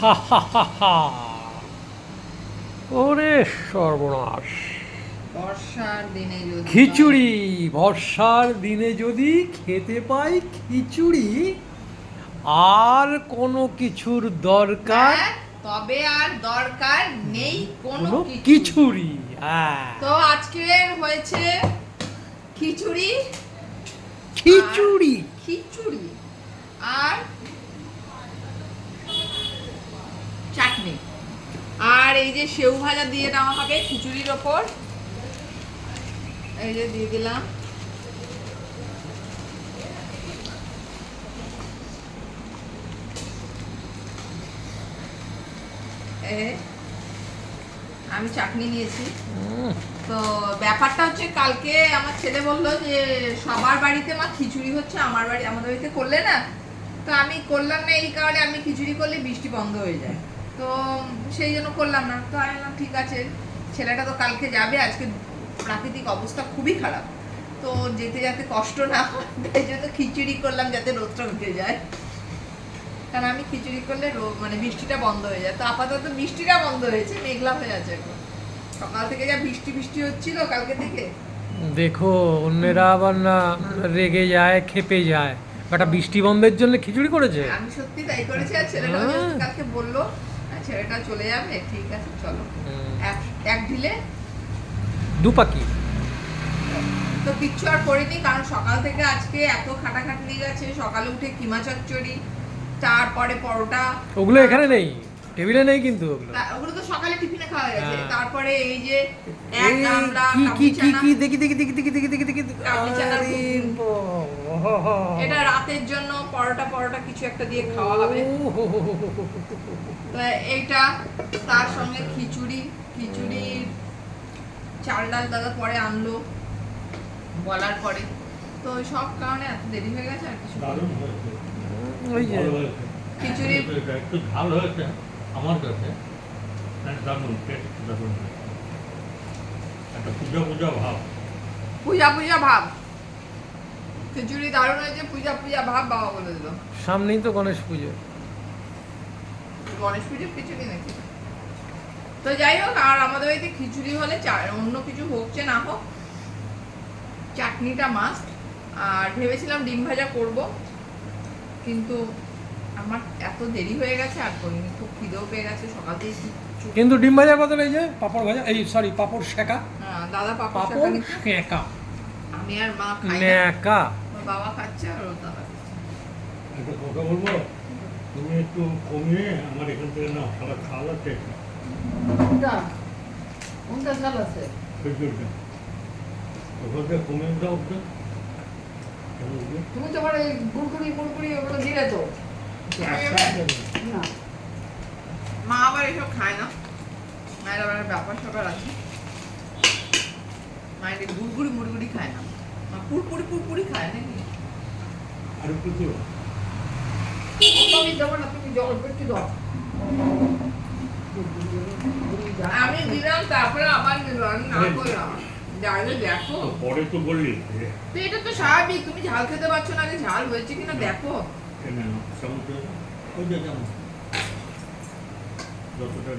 হা হা হা হা। ওরে সর্বনাশ। বর্ষার দিনে যদি খিচুড়ি বর্ষার দিনে যদি খেতে পাই খিচুড়ি আর কোনো কিছুর দরকার হ্যাঁ, তবে আর দরকার নেই কোনো খিচুড়ি হ্যাঁ। তো আজকে হয়েছে খিচুড়ি। খিচুড়ি। খিচুড়ি। আর চাটনি আর এই যে সেউ ভাজা দিয়ে দেওয়া হবে খিচুড়ির ওপর। এই যে দিয়ে দিলাম। আমি চাটনি নিয়েছি। তো ব্যাপারটা হচ্ছে কালকে আমার ছেলে বলল যে সবার বাড়িতে মা খিচুড়ি হচ্ছে আমার বাড়ি আমাদের বাড়িতে করলে না? তো আমি করলাম না এই কারণে আমি খিচুড়ি করলে বৃষ্টি বন্ধ হয়ে যায়। তো সেই জন্য করলাম না। তো আমি বললাম ঠিক আছে ছেলেটা তো কালকে যাবে আজকে প্রাকৃতিক অবস্থা খুবই খারাপ। তো যেতে যেতে কষ্ট না হয় তাই জন্য খিচুড়ি করলাম যাতে রোদটা উঠে যায়। কারণ আমি খিচুড়ি করলে মানে বৃষ্টিটা বন্ধ হয়ে যায়। তো আপাতত বৃষ্টিটা বন্ধ হয়েছে মেঘলা হয়ে আছে এখন। সকাল থেকে যা বৃষ্টি বৃষ্টি হচ্ছিল কালকে থেকে। দেখো অন্যেরা আবার না রেগে যায় খেপে যায়। বাটা বৃষ্টি বন্ধের জন্য খিচুড়ি করেছে? আমি সত্যি তাই করেছি আর ছেলেটা হ্যাঁ। কালকে বলল ছেলেটা চলে যাবে ঠিক আছে চলো। এক এক ঢিলে। দু পাখি তো কিচ্ছু আর করিনি কারণ সকাল থেকে আজকে এত খাটাখাটনি গেছে সকালে উঠে কিমা চচ্চড়ি তারপরে পরোটা। ওগুলো এখানে নেই টেবিলে নেই কিন্তু ওগুলো। ওগুলো তো সকালে টিফিনে খাওয়া গেছে। হ্যাঁ। তারপরে এই যে এক গামলা কি কি কি দেখি দেখি দেখি দেখি দেখি দেখি দেখি। এটা রাতের জন্য পরোটা পরোটা কিছু একটা দিয়ে খাওয়া হবে। তো এইটা তার সঙ্গে খিচুড়ি খিচুড়ি চাল ডাল দাদা পরে আনলো। বলার পরে। তো সব কারণে এত দেরি হয়ে গেছে আর কিছু খিচুড়ি একটু ঝাল হয়েছে আমার হ্যাঁ, দারুণ টেস্ট দারুণ একটা পূজা পূজা ভাব। পূজা পূজা ভাব। খিচুড়ি দারুণ হয়েছে পূজা পূজা ভাব বাবা বলে দিল। সামনেই তো গণেশ পুজো। গণেশ পুজোর খিচুড়ি নাকি? তো যাই হোক আর আমাদের বাড়িতে খিচুড়ি হলে অন্য কিছু হচ্ছে না হোক চাটনিটা মাস্ট আর ভেবেছিলাম ডিম ভাজা করব কিন্তু আমার এত দেরি হয়ে গেছে আর করিনি খুব খিদেও পেয়ে গেছে সকাল থেকে কিন্তু ডিম ভাজার বদলে এই যে পাপড় ভাজা এই সরি পাপড় শেখা। হ্যাঁ, দাদা পাপড় শাকা আমি আর মা খাই না। ওর বাবা খাচ্ছে আর ওর দাদা খাচ্ছে। কথা বলব? তুমি একটু কমিয়ে আমার এখান থেকে না সারা কোনটা? কোনটা চাল আছে? খেজুরটা। ওখান থেকে কমিয়ে দাও একটু কেন বুঝলে? তুমি তো এই গুড়গুড়ি মুড়গুড়ি ওগুলো দিলে তো। না। মা আবার এসব খায় না। মায়ের আবার ব্যাপার স্যাপার আছে। মায়ের এই গুড়গুড়ি মুড়গুড়ি খায় না। মা পুরপুরি পুরপুরি খায় নাকি? আর একটু দিও আমি দেবো না তুমি জল একটু দাও। আমি দিলাম তারপরে আবার দিলাম না করলাম। দেখো। তো পরে তো বললি। তো এটা তো স্বাভাবিক তুমি ঝাল খেতে পারছ না আগে ঝাল হয়েছে কিনা দেখো। কেন সমুদ্র ওই যে যেমন। যতটা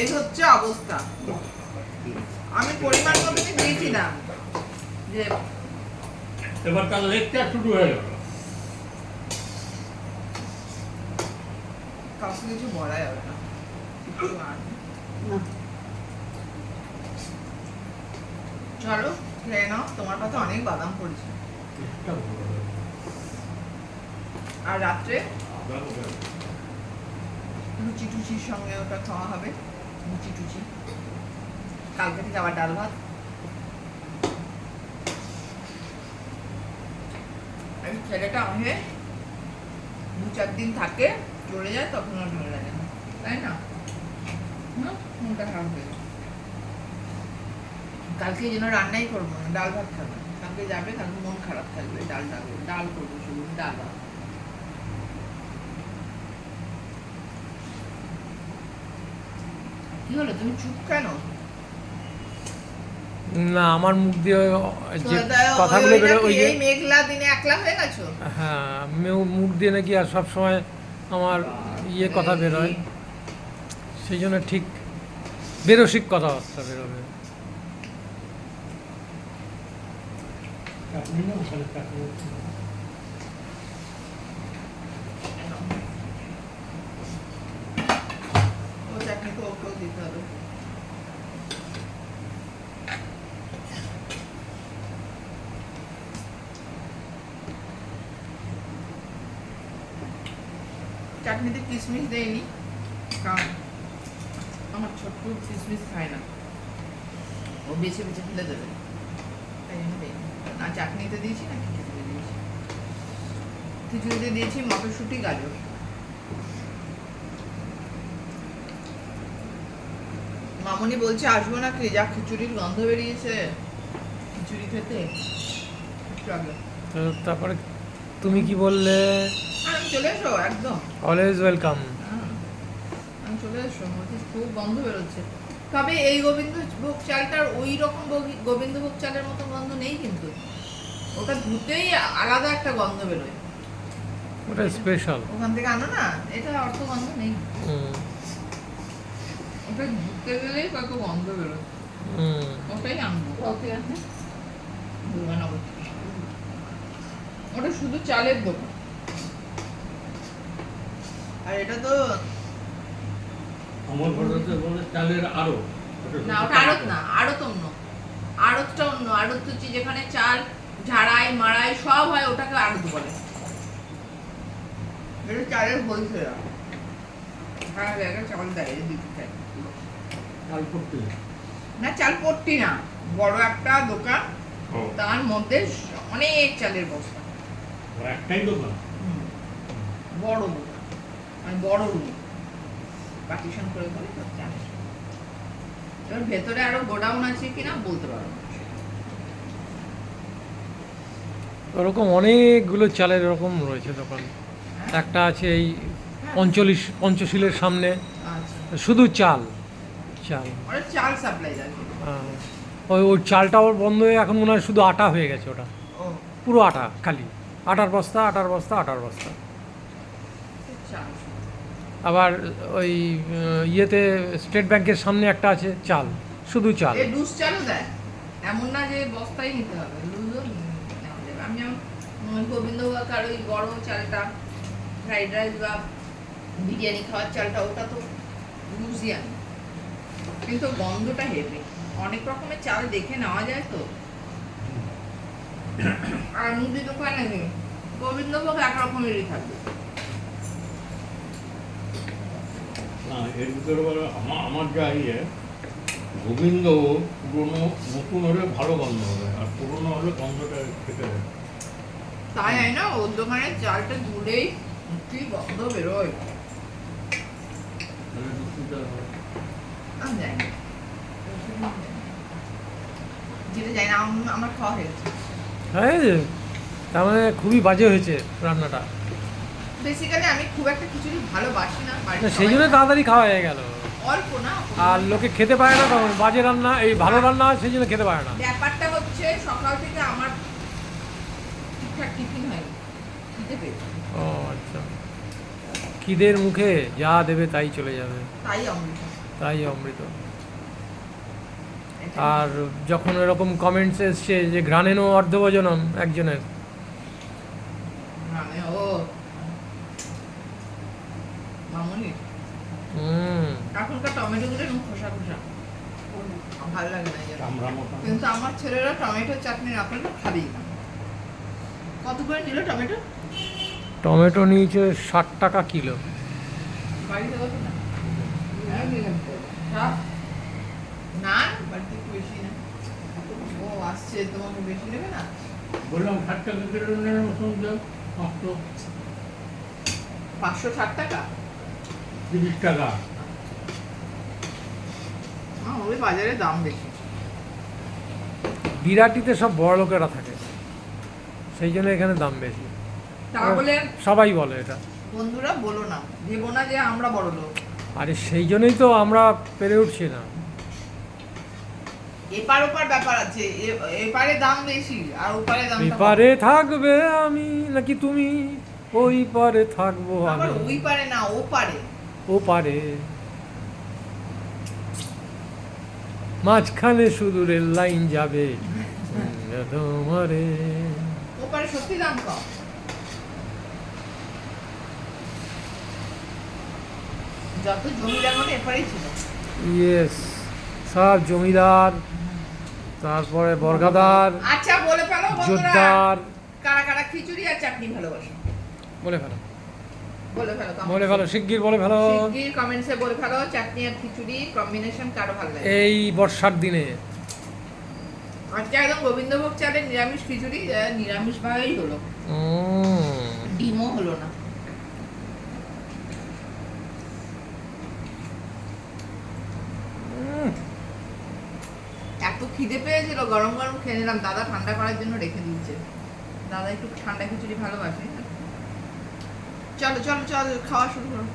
এই হচ্ছে অবস্থা। আমি পরিমাণ মতনই দিয়েছিলাম যে এবার তার লেকচার শুরু হয়ে গেল। কাউকে কিছু বলা যাবে না। না। চলো খেয়ে নাও তোমার পাতে অনেক বাদাম পড়েছে। আর রাত্রে? লুচি টুচির সঙ্গে ওটা খাওয়া হবে। লুচি টুচি। কালকে থেকে আবার ডাল ভাত। ছেলেটা হয়ে দু চার দিন থাকে, চলে যায়, তখন আর ভালো লাগে না। তাই না? মনটা খারাপ হয়ে। কালকে জন্য রান্নাই করব না, ডাল ভাত খাব। কালকে যাবে, কালকে মন খারাপ থাকবে, ডাল ডাল ডাল করব, শুধু ডাল ভাত কি হলো? তুমি চুপ কেন? না আমার মুখ দিয়ে যে কথাগুলো ওই- বেরো ওই যে মেঘলা দিনে একলা হয়ে গেছো? হ্যাঁ মুখ দিয়ে নাকি আর সব সময় আমার ইয়ে কথা বেরোয়। সেই জন্য ঠিক বেরসিক কথাবার্তা বেরোবে। চাটনি না ওখানে চাটনি আছে। ও চাটনি তো ওকেও দিতে হবে চাটনিতে কিশমিশ দেয়নি কারণ আমার ছোট্ট কিশমিশ খায় না। ও বেছে বেছে ফেলে দেবে। তাই জন্য দেয়নি না, চাটনিতে দিয়েছি, না খিচুড়িতে দিয়েছি। খিচুড়িতে দিয়েছি মটরশুঁটি, গাজর। মামনি বলছে, আসব নাকি যা খিচুড়ির গন্ধ বেরিয়েছে। খিচুড়ি খেতে তারপরে তুমি কি বললে? চলে এসো একদম। অলওয়েজ ওয়েলকাম হ্যাঁ। চলে এসো বলছি খুব গন্ধ বেরোচ্ছে। তবে এই গোবিন্দভোগ চালটার ওই রকম গোবি- গোবিন্দভোগ চালের মতো গন্ধ নেই কিন্তু। ওটা ধুতেই আলাদা একটা গন্ধ বেরোয়। ওটা স্পেশাল ওখান থেকে আনো না এটা অর্থ গন্ধ নেই। ওটা ধুতে গেলেই কত গন্ধ বেরোয়। ওটাই আনব। ওকে আছে? দুর্গানগর ওটা শুধু চালের দোকান। আর এটা তো আমার ঘরেতে বলে চালের আরও না ওটা আড়ত না আড়ত অন্য। আড়তটা অন্য আড়ত হচ্ছে যেখানে চাল ঝাড়াই মাড়াই সব হয় ওটাকে আড়ত বলে। এটা চালের জায়গায় চাল দেয়। চাল করতে না চাল পট্টি না বড় একটা দোকান তার মধ্যে অনেক চালের বস্তা। একটাই দোকান? বড় দোকান। মানে বড় রুম পার্টিশন করে করে সব চাল এবার ভেতরে আরও গোডাউন আছে কিনা বলতে পারব। ওরকম অনেকগুলো চালের এরকম রয়েছে দোকান। একটা আছে এই পঞ্চলিশ পঞ্চশীলের সামনে। আচ্ছা। শুধু চাল। চাল। চাল সাপ্লাই হ্যাঁ। ওই ওই চালটা ওর বন্ধ হয়ে এখন মনে হয় শুধু আটা হয়ে গেছে ওটা। পুরো আটা খালি। আটার বস্তা আটার বস্তা আটার বস্তা। চাল। আবার ওই ইয়েতে স্টেট ব্যাংকের সামনে একটা আছে, চাল, শুধু চাল। লুজ চালও দেয়। এমন না যে বস্তাই নিতে হবে। লুজও আমি যেমন গোবিন্দভোগ ওই বড় চালটা, ফ্রাইড রাইস বা বিরিয়ানি খাওয়ার চালটা, ওটা তো লুজই আনি কিন্তু গন্ধটা হেভি। অনেক রকমের চাল দেখে নেওয়া যায় তো। আর মুদি দোকানে গোবিন্দভোগ এক রকমেরই থাকবে না এর ভিতরে বলে আমার আমার যা ইয়ে গোবিন্দ পুরোনো নতুন হলে ভালো গন্ধ হবে আর পুরোনো হলে গন্ধটা খেতে হবে। তাই হয় না ওর দোকানের চালটা ধুলেই কি গন্ধ বেরোয়। হয়ে হ্যাঁ তার মানে খুবই বাজে হয়েছে রান্নাটা। বেসিক্যালি আমি খুব একটা খিচুড়ি ভালোবাসি না সেই জন্য তাড়াতাড়ি খাওয়া হয়ে গেল। অল্প না আর লোকে খেতে পারে না তখন বাজে রান্না এই ভালো রান্না হয় সেই জন্য খেতে পারে না। ব্যাপারটা হচ্ছে সকাল থেকে আমার ঠিকঠাক টিফিন হয়নি। খেতে পেয়েছি। ও আচ্ছা। খিদের মুখে যা দেবে তাই চলে যাবে। তাই অমৃত। তাই অমৃত। আর যখন এরকম কমেন্টস এসছে যে ঘ্রাণেনও অর্ধভোজনম একজনের। মানে ও মামুনি? হুম। এখনকার টমেটো গুলো এরকম খোসা খোসা। ভালো লাগে না কিন্তু আমার ছেলেরা টমেটো চাটনি না করলে খাবেই না। কত করে নিল টমেটো? টমেটো নিয়েছে ষাট টাকা কিলো। বাড়িতে কত না? হ্যাঁ। নিলাম না বাড়িতে একটু বেশি না। ও আসছে তোমাকে বেশি নেবে না? বললাম ষাট টাকা কিলো নেওয়ার মতন পাঁচশো ষাট টাকা? তিরিশ টাকা। হ্যাঁ ওই বাজারে দাম বেশি। বিরাটিতে সব বড় লোকেরা থাকে। সেই জন্য এখানে দাম বেশি। তা বলে সবাই বলে এটা। বন্ধুরা বলো না। ভেবো না যে আমরা বড় লোক আরে সেই জন্যই তো আমরা পেরে উঠছি না। এপার ওপার ব্যাপার আছে। এপারে দাম বেশি আর ওপারে দাম এই পারে থাকবে আমি নাকি তুমি ওই পারে থাকব আমি? ওই পারে না ও পারে। ও পারে। মাঝখানে শুধু রেল লাইন যাবে। তোমারে ও সত্যি দাম কম। যত জমি জায়গাটা এপারেই ছিল। ইয়েস সব জমিদার তারপরে বর্গাদার আচ্ছা বলে ফেলো জোরদার। কারা কারা খিচুড়ি আর চাটনি ভালোবাসো? বলে ফেলো। বলে ফেলো শিগগির বলে ফেলো। শিগগির কমেন্টসে বলে ফেলো চাটনি আর খিচুড়ি কম্বিনেশন কারও ভালো লাগে এই বর্ষার দিনে। আজকে একদম গোবিন্দভোগ চালের নিরামিষ খিচুড়ি নিরামিষ ভাবেই হলো। ডিমও হলো না। এত খিদে পেয়েছিল গরম গরম খেয়ে নিলাম। দাদা ঠান্ডা করার জন্য রেখে দিয়েছে। দাদা একটু ঠান্ডা খিচুড়ি ভালোবাসে। চলো চলো চলো খাওয়া শুরু করো